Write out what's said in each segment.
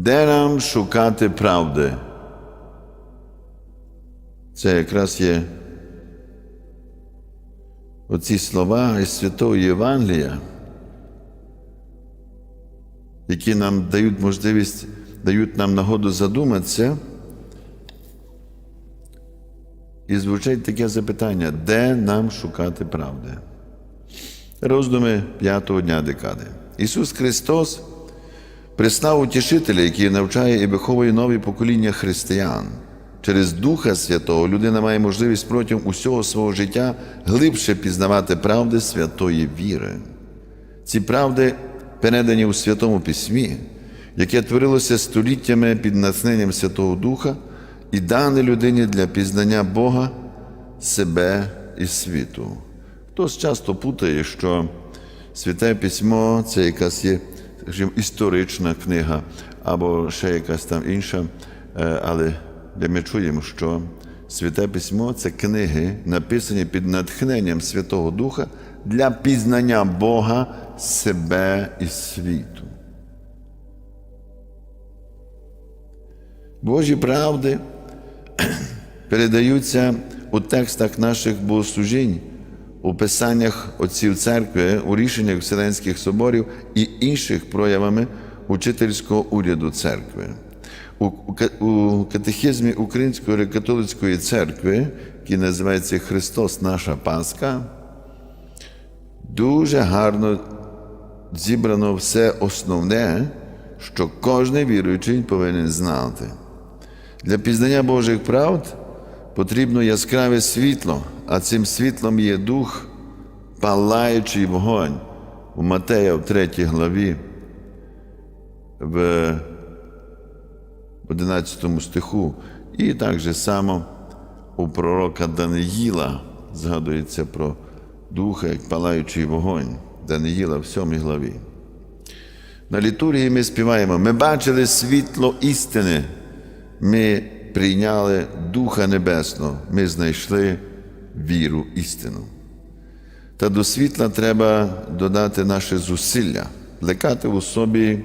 Де нам шукати правди? Це якраз є оці слова із Святого Євангелія, які нам дають можливість, дають нам нагоду задуматися. І звучить таке запитання, де нам шукати правди? Роздуми п'ятого дня декади. Ісус Христос прислав утішителя, який навчає і виховує нові покоління християн. Через Духа Святого людина має можливість протягом усього свого життя глибше пізнавати правди святої віри. Ці правди передані у Святому Письмі, яке творилося століттями під натхненням Святого Духа і дане людині для пізнання Бога, себе і світу. Хтось часто путає, що Святе Письмо це якась є скажімо, історична книга або ще якась там інша, але де ми чуємо, що Святе Письмо це книги, написані під натхненням Святого Духа для пізнання Бога, себе і світу. Божі правди передаються у текстах наших богослужінь, у писаннях отців церкви, у рішеннях Вселенських соборів і інших проявами учительського уряду церкви. У, катехізмі Української греко-католицької церкви, який називається Христос наша Пасха, дуже гарно зібрано все основне, що кожен віруючий повинен знати. Для пізнання Божих правд потрібно яскраве світло, а цим світлом є дух, палаючий вогонь. У Матея в 3 главі, в 11 стиху, і так же само у пророка Даниїла згадується про духа, як палаючий вогонь Даниїла в 7 главі. На літургії ми співаємо: ми бачили світло істини, ми прийняли Духа Небесного, ми знайшли віру істину. Та до світла треба додати наше зусилля, плекати у собі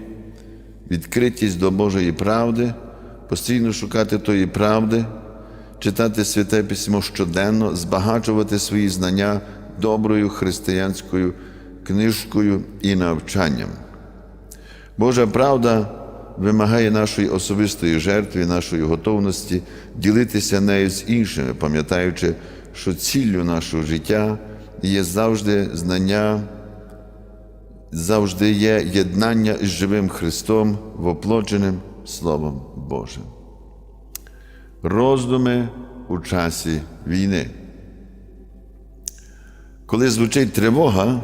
відкритість до Божої правди, постійно шукати тої правди, читати святе письмо щоденно, збагачувати свої знання доброю християнською книжкою і навчанням. Божа правда вимагає нашої особистої жертви, нашої готовності ділитися нею з іншими, пам'ятаючи, що ціллю нашого життя є завжди знання, завжди є єднання із живим Христом, воплодженим Словом Божим. Роздуми у часі війни. Коли звучить тривога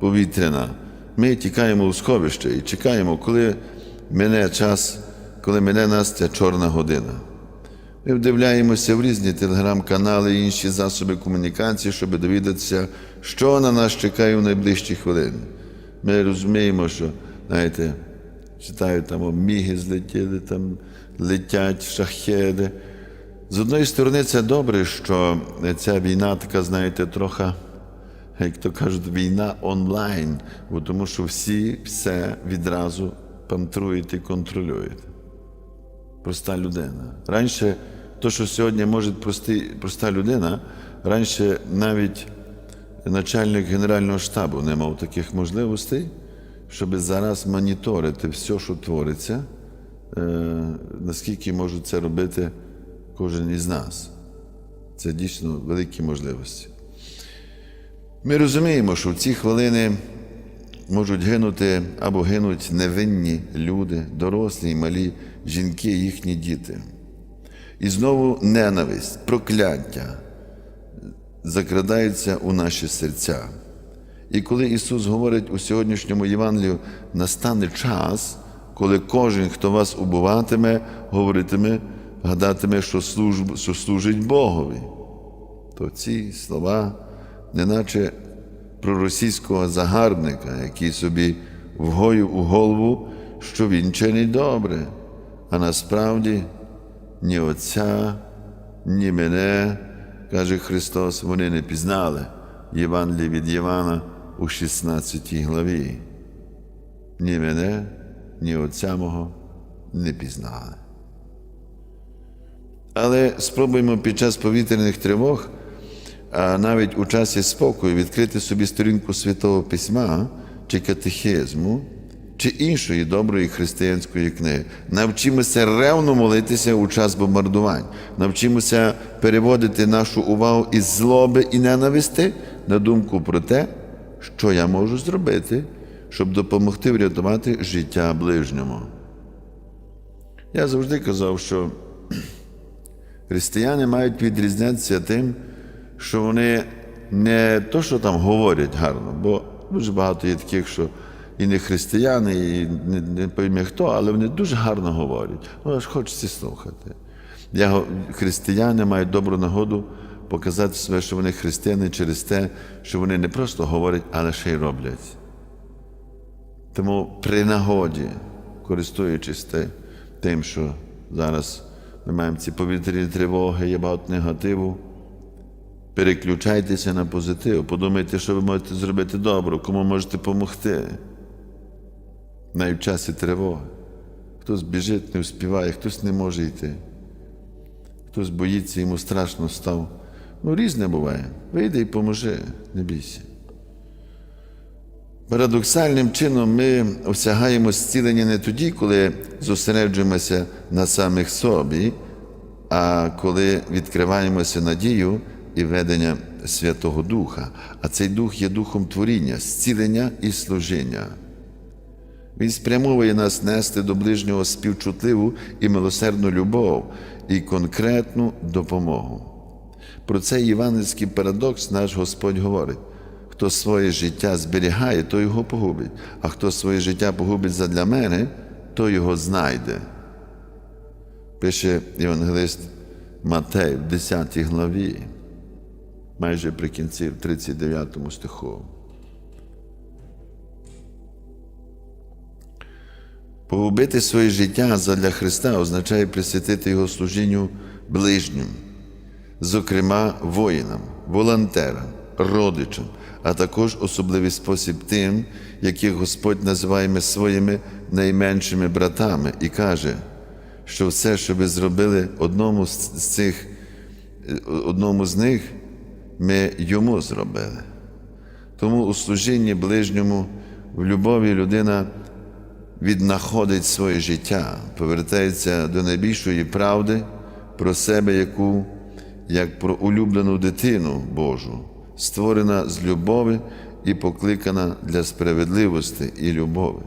повітряна, ми тікаємо у сховище і чекаємо, коли мине час, коли мине нас ця чорна година. Ми вдивляємося в різні телеграм-канали і інші засоби комунікації, щоб довідатися, що на нас чекає в найближчі хвилини. Ми розуміємо, що, знаєте, читаю, там міги злетіли, там летять шахеди. З одної сторони, це добре, що ця війна така, знаєте, трохи, як то кажуть, війна онлайн, бо тому що всі все відразу пантрують і контролюють. Проста людина. Раніше, то, що сьогодні може прости, проста людина, раніше навіть начальник Генерального штабу не мав таких можливостей, щоб зараз моніторити все, що твориться, е, наскільки може це робити кожен із нас. Це дійсно великі можливості. Ми розуміємо, що в ці хвилини можуть гинути або гинуть невинні люди, дорослі і малі жінки, їхні діти. І знову ненависть, прокляття закрадаються у наші серця. І коли Ісус говорить у сьогоднішньому Євангелію, настане час, коли кожен, хто вас убиватиме, говоритиме, гадатиме, що, служб, що служить Богові, то ці слова, неначе проросійського загарбника, який собі вгоїв у голову, що він чинить добре, а насправді ні Отця, ні мене, каже Христос, вони не пізнали. Євангелії від Євана у 16 главі. Ні мене, ні Отця мого не пізнали. Але спробуємо під час повітряних тривог, а навіть у часі спокою, відкрити собі сторінку Святого Письма чи катехизму, чи іншої доброї християнської книги. Навчимося ревно молитися у час бомбардувань. Навчимося переводити нашу увагу із злоби і ненависти на думку про те, що я можу зробити, щоб допомогти врятувати життя ближньому. Я завжди казав, що християни мають відрізнятися тим, що вони не то, що там говорять гарно, бо дуже багато є таких, що і не християни, і не, не пойме хто, але вони дуже гарно говорять. Ну, аж хочеться слухати. Я, християни мають добру нагоду показати себе, що вони християни через те, що вони не просто говорять, але ще й роблять. Тому при нагоді, користуючись тим, що зараз ми маємо ці повітряні тривоги, є багато негативу, переключайтеся на позитив, подумайте, що ви можете зробити добре, кому можете допомогти. Навіть в часі тривоги. Хтось біжить, не вспіває, хтось не може йти. Хтось боїться, йому страшно став. Ну, різне буває. Вийди і поможи, не бійся. Парадоксальним чином ми осягаємо зцілення не тоді, коли зосереджуємося на самих собі, а коли відкриваємося надію і ведення Святого Духа. А цей дух є духом творіння, зцілення і служіння. Він спрямовує нас нести до ближнього співчутливу і милосердну любов і конкретну допомогу. Про цей євангельський парадокс наш Господь говорить: хто своє життя зберігає, то його погубить, а хто своє життя погубить задля мене, то його знайде. Пише євангелист Матей в 10 главі, майже при кінці, в 39 стиху. Погубити своє життя задля Христа означає присвятити Його служінню ближнім, зокрема воїнам, волонтерам, родичам, а також особливий спосіб тим, яких Господь називає своїми найменшими братами, і каже, що все, що ви зробили одному з цих, одному з них, ми йому зробили. Тому у служінні ближньому в любові людина віднаходить своє життя, повертається до найбільшої правди про себе, яку, як про улюблену дитину Божу, створена з любові і покликана для справедливості і любові.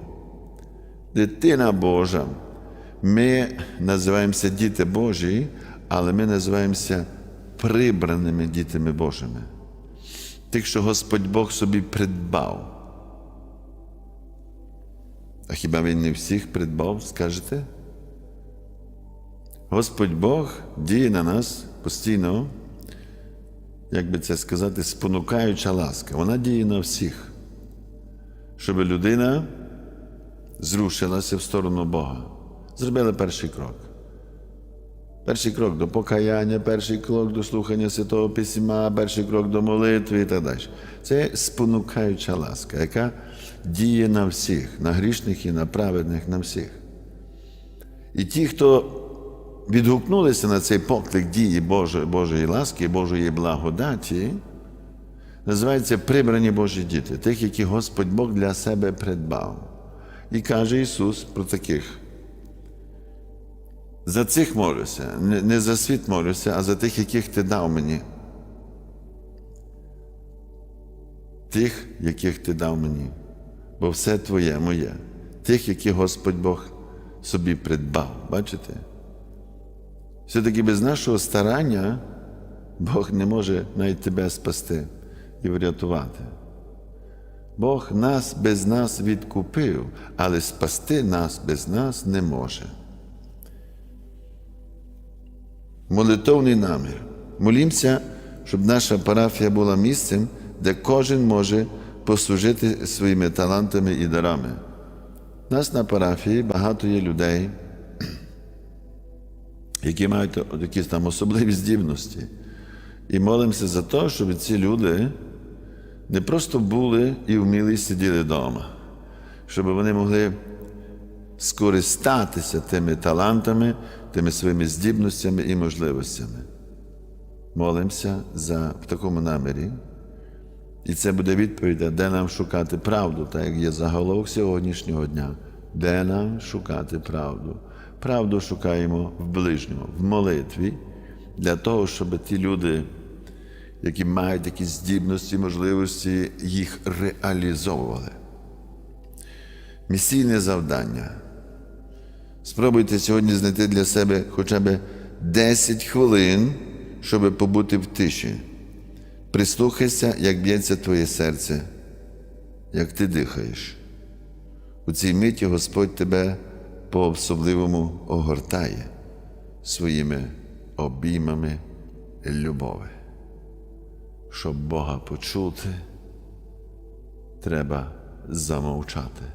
Дитина Божа. Ми називаємося діти Божі, але ми називаємося прибраними дітьми Божими. Тих, що Господь Бог собі придбав. А хіба він не всіх придбав, скажете? Господь Бог діє на нас постійно, як би це сказати, спонукаюча ласка. Вона діє на всіх, щоб людина зрушилася в сторону Бога. Зробили перший крок. Перший крок до покаяння, перший крок до слухання Святого Письма, перший крок до молитви і так далі. Це спонукаюча ласка, яка діє на всіх, на грішних і на праведних, на всіх. І ті, хто відгукнулися на цей поклик дії Божої, Божої ласки, Божої благодаті, називаються прибрані Божі діти, тих, які Господь Бог для себе придбав. І каже Ісус про таких. За цих молюся, не, за світ молюся, а за тих, яких ти дав мені. Тих, яких ти дав мені, бо все твоє моє, тих, які Господь Бог собі придбав. Бачите? Все-таки без нашого старання Бог не може навіть тебе спасти і врятувати. Бог нас без нас відкупив, але спасти нас без нас не може. Молитовний намір. Молімося, щоб наша парафія була місцем, де кожен може послужити своїми талантами і дарами. У нас на парафії багато є людей, які мають якісь там особливі здібності. І молимося за те, щоб ці люди не просто були і вміли сиділи вдома, щоб вони могли скористатися тими талантами, тими своїми здібностями і можливостями. Молимося за в такому намірі. І це буде відповідь, де нам шукати правду, так як є заголовок сьогоднішнього дня. Де нам шукати правду? Правду шукаємо в ближньому, в молитві, для того, щоб ті люди, які мають якісь здібності, можливості, їх реалізовували. Місійне завдання. Спробуйте сьогодні знайти для себе хоча б 10 хвилин, щоб побути в тиші. Прислухайся, як б'ється твоє серце, як ти дихаєш. У цій миті Господь тебе по-особливому огортає своїми обіймами любові. Щоб Бога почути, треба замовчати.